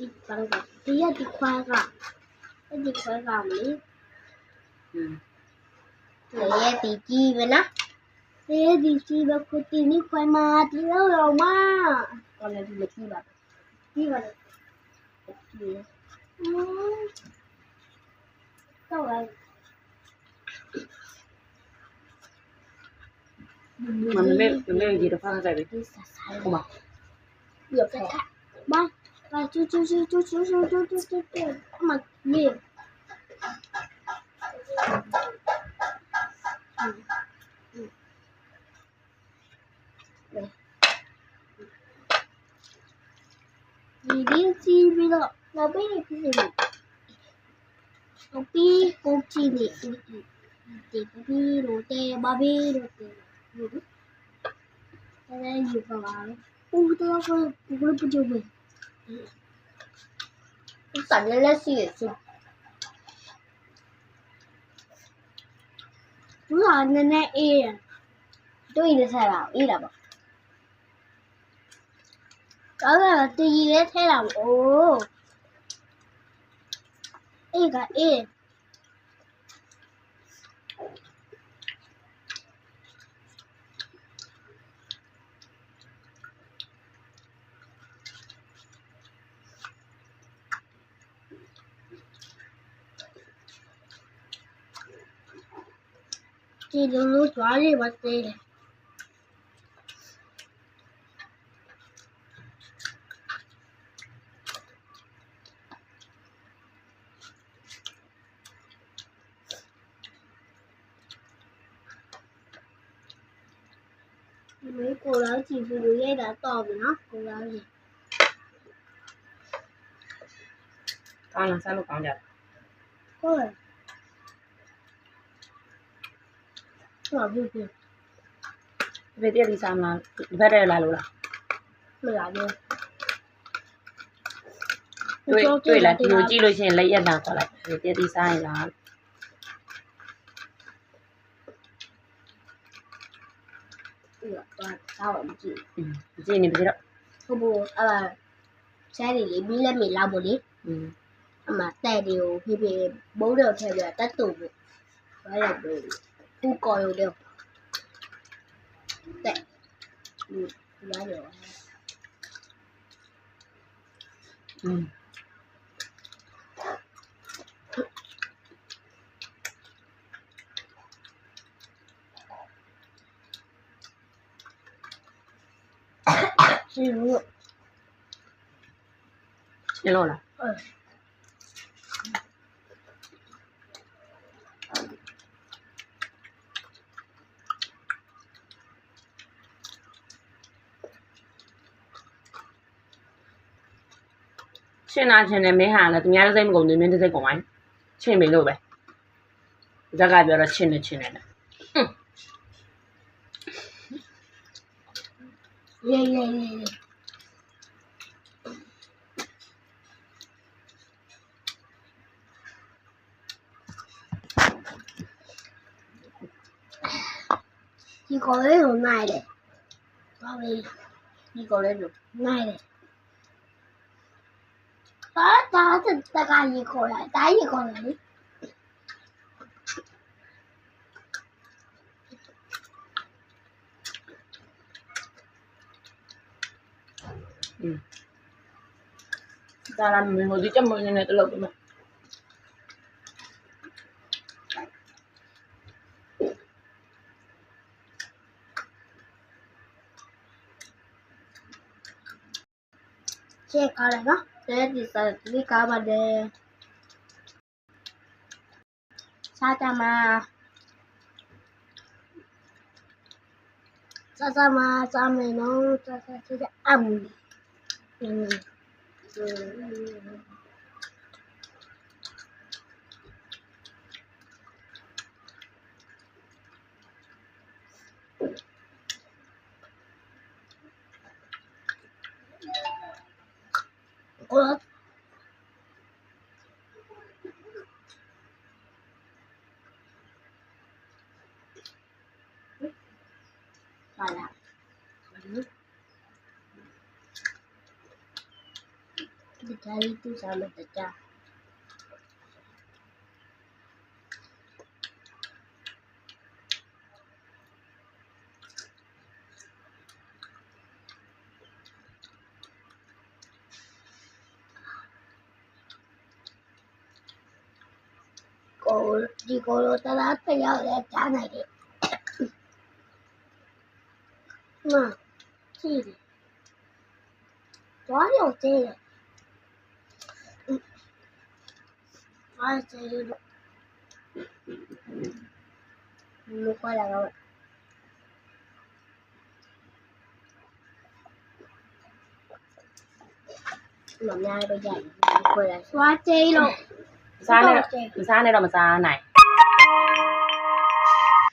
दिया दिखवाएगा दिखवाएगा हमने तो ये दीची बना ये दीची बको तीनी खोई मात लो लो मा कौन है तुम्हें की बात की बात तो है mình mới mình mới gì đâu phải là cái gì mà được rồi ba Uma meia. Direito virou. Tá bem aqui, Copy, continue. Papiro, te, babiro, te. Peraí, eu falar. O grupo de Uber. Está delicioso. No, no, no, era. Tú y desarado, era vos. Ahora tú y desarado. Oh. Era, era. Tirando toalha e bateria. mấy cô đó chỉ vừa gây đã to với nó cô đó gì con làm sao mà còn được cô ơi ဟုတ်ဘူးဘူးဘယ်တည်းလီစားမလားဘယ်တည်းလာလို့လားမလာဘူးတွေ့တွေ့လားဒီလိုကြည့်လို့ရှိရင်လက်ရက်လာခေါ်လိုက်ဘယ်တည်းလီစားရင်လားဒီတော့စားပါမကြည့်ဘူးကြည့်နေပြီတော့ဟုတ်ဘူးအဲ့ဒါဆဲနေလေမီးလက်မီလောက်ပေါ့လေအမတဲ့တွေကိုဖြည်းဖြည်းဘုံတော့ထည့်ပြတတ်တူပေါ့ဘာလဲဘယ် 不高有点，对，嗯，有，嗯。进入，进楼了。嗯。chuyện là chuyện em bé hà là nhà dây của người miền dây của anh chuyện mình đâu vậy ra gai bây giờ chuyện này chuyện này ừ. Yeah, yeah, yeah, yeah. 이거 왜 누나야 돼? 이거 왜 누나야 돼? 따뜻 때가 이거야. 나 이거는. Ừ. ta làm mình hồi đi trăm mười này tôi lột rồi mà chia cò này đó di sana ini kamu ada sama sama sama nong sama sama am ini world. Voilà. Mm -hmm. Je vais t'aller. favor. Digo, no te la has pegado de esta nadie. No, sí. Todavía ustedes. Ay, te ayudo. No puedo la No, me hago ya. Me hago la suerte y lo... No. စားမတကြ ကိုဒီကိုလိုတလားတယောက်လည်းကြားနိုင်တယ်။မကြည့်တယ်။တွားရုံသေးတယ်။အားစေလို့လူခွာလာတော့မမများပဲကြိုက်လူခွာလာစွာသေးလို့ မစားနဲ့မစားနဲ့တော့မစားနိုင်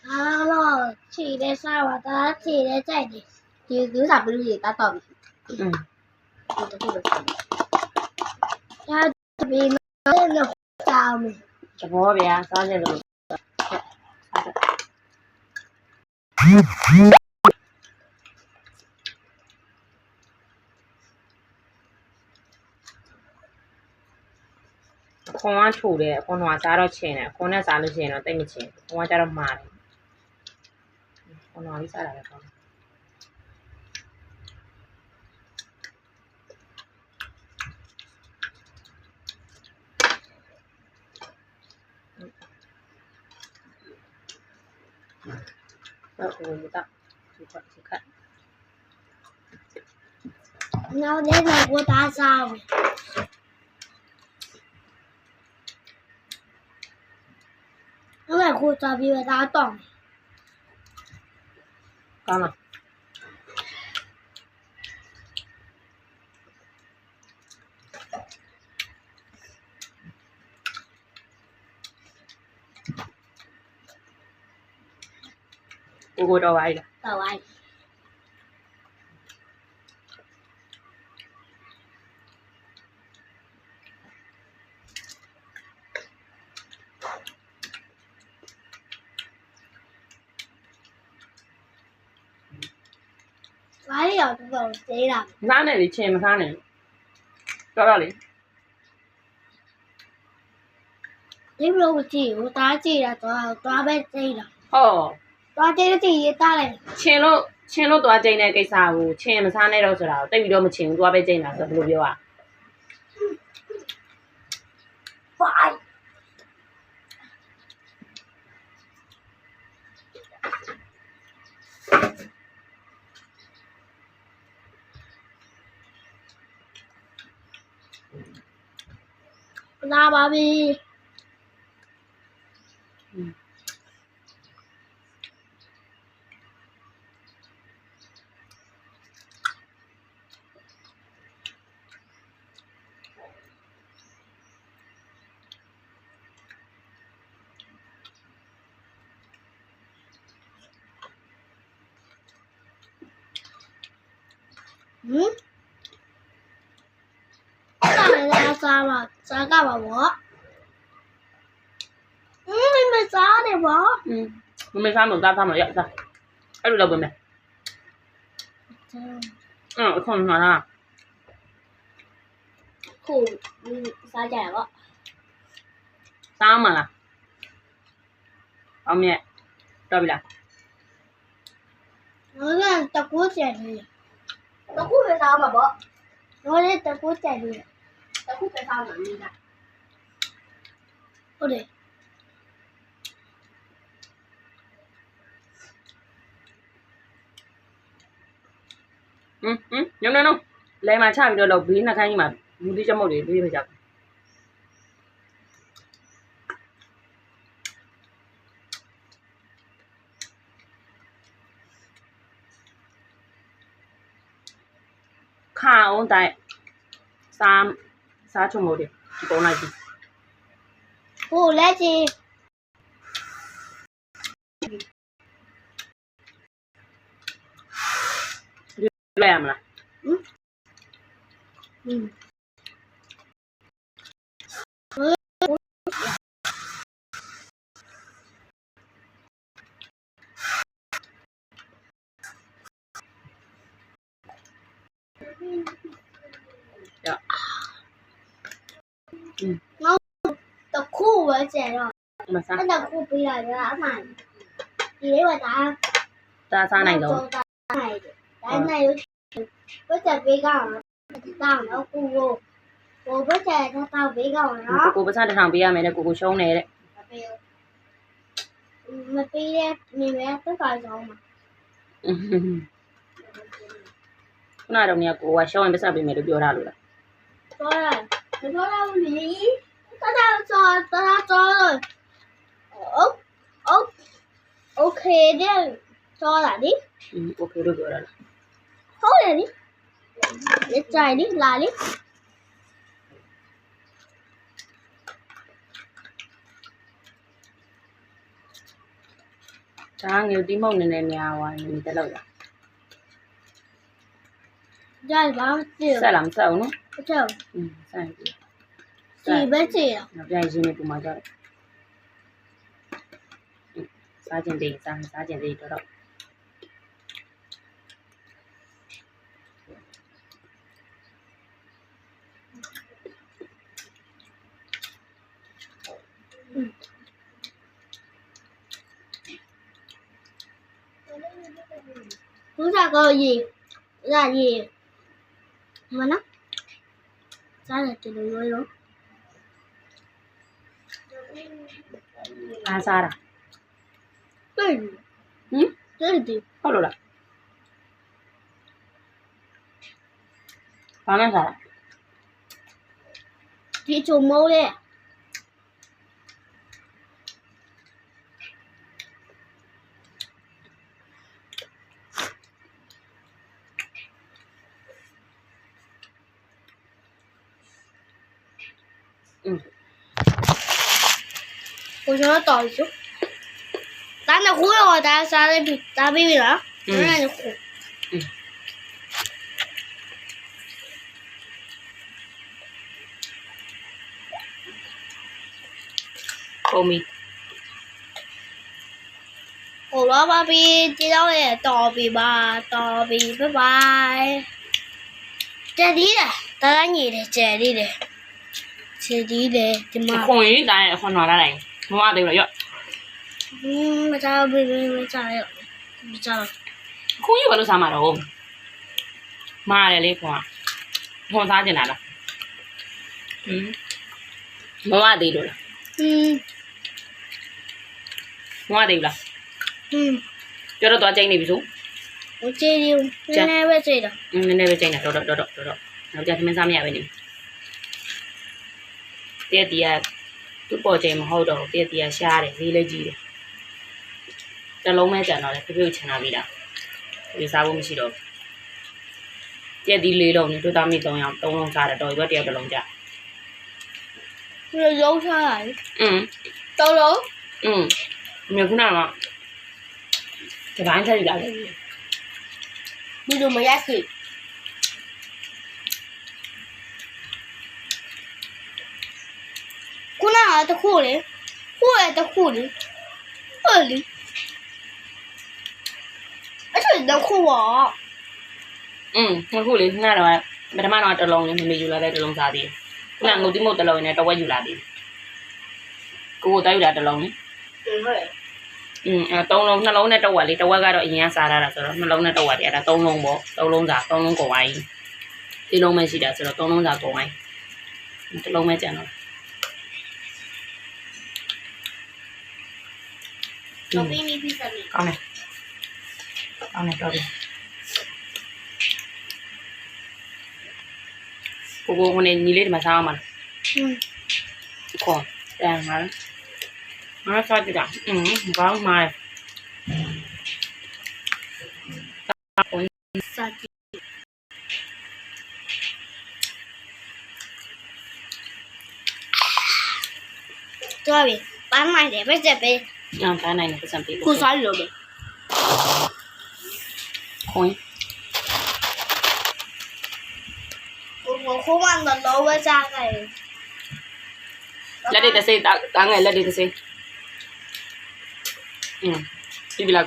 အားလို့ခြေတဲ့စားပါတာခြေတဲ့ကြိုက်တယ်ဒီကူးစားဘလူးတွေတတ်တော့ပြီ อืม ဒီတစ်ခုပဲဆက်တယ်ဒါဒီမဲ့လို့ကြောင်းမယ် သဘောဗျာစားကြလို့ ခွန်ကချို့တယ်ခွန်ကစားတော့ချင်တယ်ခွန်နဲ့စားလို့ရှိရင်တော့တိတ်မချင်ခွန်ကကြတော့မှားတယ်ခွန်ကလေးစားတာပဲကောင်းတော့ဟိုတော့ဒီကဒီကနောက်နေ့တော့ကိုသားစားမယ် 我咋比我大大干了。你我找玩意找玩 သေးတာမစားနဲ့လေချင်မစားနဲ့တော်တော့လေဒီလိုကြည့်ဟိုတားကြည့်တာတော့တော့ပဲသေးတာဟောတော့သေးတဲ့ကြည့်ရတာလေချင်လို့ချင်လို့သွားကျိန်တဲ့ကိစ္စကိုချင်မစားနဲ့တော့ဆိုတာကိုတိတ်ပြီးတော့မချင်ဘူးသွားပဲကျိန်တာဆိုတော့ဘယ်လိုပြောอ่ะဖို না ভাবি। စားရလားစားပါစားကပါဘောဟင်းမစားတယ်ဘော อืมမမေစားမလို့သားသားမလို့ရစားအဲ့လိုလုပ်ပေးမယ်อืมအခုမှလား ခုစားကြရပါ စားမလားအောင်မြတ်တော်ပြီလား ငါကတကူးကြတယ်တကူးပဲစားမှာပေါ့ငါလည်းတကူးကြတယ်တကူးပဲစားမှာမင်းကဟုတ်တယ် อืมอืมညုံညုံလဲမှာချပြီးတော့တော့ဘေးနှခိုင်း Tapi pesawat mana? Udah. Ừ, ừ, nhúng nó không lấy mà sao được đầu bí là khai nhưng mà muốn đi cho một để đi phải chậm khao tại sam 啥都没点，就多那点。我那点。你来么啦？嗯。嗯 ငေါ့တခုဝဲကျန်တော့မစားအဲ့တခုပေးလိုက်ရအမှန်ဒီလေးကဒါဒါစားနိုင်ဆုံးဒါနိုင်တယ်ဒါနိုင်လို့ဘတ်ချက်ပေးကောင်တောင်းတော့ကိုကိုကိုဘတ်ချက်တောင်းပေးကောင်နော်ကိုကိုပတ်စံတစ်ထောင်ပေးရမယ်တဲ့ကိုကိုရှုံးတယ်တဲ့မပေးတဲ့မိမဲတက်ပါကြောင်းမှာခုနတော့မြကိုကရှောင်းရင်ပတ်စပ်ပေးမယ်လို့ပြောတာလို့လားပြောတာ Đừng có đâu nhỉ? Tao đã cho, tao đã cho rồi. ok ok Ok đi Cho lại đi. Ừ, ok được rồi đó. Thôi lại đi. Để chạy đi, lại đi. Trang yêu tí mông này này nhà ngoài mình ta lâu rồi. Dài bao tiền. Sao làm sao nữa? 그쵸? 응, 사이즈. 집에서요. 사이즈는 또 맞아. 사진 돼, 사진, 사진 돼 있더라. 응. chúng ta có gì là gì mà nó စီရနောက်ပြန်ရင်းနေပူမှာကြတယ်စားကျင်သေးစားစားကျင်သေးတော့တော့ဘူးစားကောရေလာရေမနော်စားတယ်တူလို့ရောအားစားတာတွေ့ဟင်တွေ့တယ်ဟုတ်လို့လားဘာမှစားတာဒီချုံမိုးလေ อืมကိုကျွန်တော်တော်ပြီဒါနဲ့ခိုးရောဒါစားလိုက်ပြီဒါပြီးပြီလားဒါနဲ့ခိုးပုံမီဟိုတော့ပါပြီဒီတော့လေတော်ပြီပါတော်ပြီဘိုင်ဘိုင်ကျက်ဒီလားဒါကညီ ဆယ်ကြီးတယ်ဒီမှာခွန်ရင်းတိုင်းခွန်တော်တိုင်းမမသေးဘူးရော့မကြောက်ဘူးမကြောက်ရော့မကြောက်ခွန်ရင်းဘာလို့စားမှာတော့မာတယ်လေခွန်ကခွန်စားကျင်လာလားဟင်းမမသေးလို့လားဟင်းမမသေးဘူးလားဟင်းပြောတော့သွားကြိတ်နေပြီဆို我这里奶奶会追的。嗯，奶奶会追的，走走走走走走，然后叫他们上面问你。 တည့်တည့်ကသူ့ပေါ်ချိန်မဟုတ်တော့ဘူးတည့်တည့်ကရှားတယ်လေးလေးကြီးတယ်တစ်လုံးပဲကြံတော့လေပြပြုတ်ချင်လာပြီလားဒီစားဖို့မရှိတော့တည့်တည့်လေးလုံးနဲ့တို့သားမိ3ယောက်3လုံးစားတယ်တော့ရွက်တယောက်တစ်လုံးကြဒီလိုရုံးထားတာလေอืม3လုံးอืมမြေခုနကဒီပိုင်းထည့်လာတယ်ဒီလိုမရက်ခဲ့ နကတခုလေခုရတခုလေဟုတ်လေအဲ့ဒါတခုပါ อืมခုလေခုနကတော့ပထမတော့တစ်လုံးလေးမမေယူလာတဲ့တစ်လုံးစားသေးတယ်ခုနငုတ်တိမုတ်တစ်လုံးနဲ့တဝက်ယူလာသေးတယ်ကိုကိုတိုက်ယူလာတစ်လုံးလေ ဟုတ် อืมအဲသုံးလုံးနှလုံးနဲ့တဝက်လေးတဝက်ကတော့အရင်ကစားရတာဆိုတော့နှလုံးနဲ့တဝက်တည်းအဲ့ဒါသုံးလုံးပေါ့သုံးလုံးစားသုံးလုံးကုန်သွားပြီဒီလုံးပဲရှိတာဆိုတော့သုံးလုံးစားကုန်သွားပြီတစ်လုံးပဲကျန်တော့ Ừ. con này. Con này cho đi. Cô cô con này nhìn lên mà sao mà. Ừ. còn đang mà. Nó ừ, sao chị đặng ừ có mài sao chị? Sorry, bán mai để bây giờ đi. No, cái này là cái sản phẩm. Cô xoáy lửa bể. Khói. Cô không ăn được đâu với cha này. Là ừ. đi ta xe, ta, ta đi ta xe.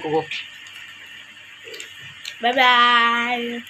Cô. Bye bye.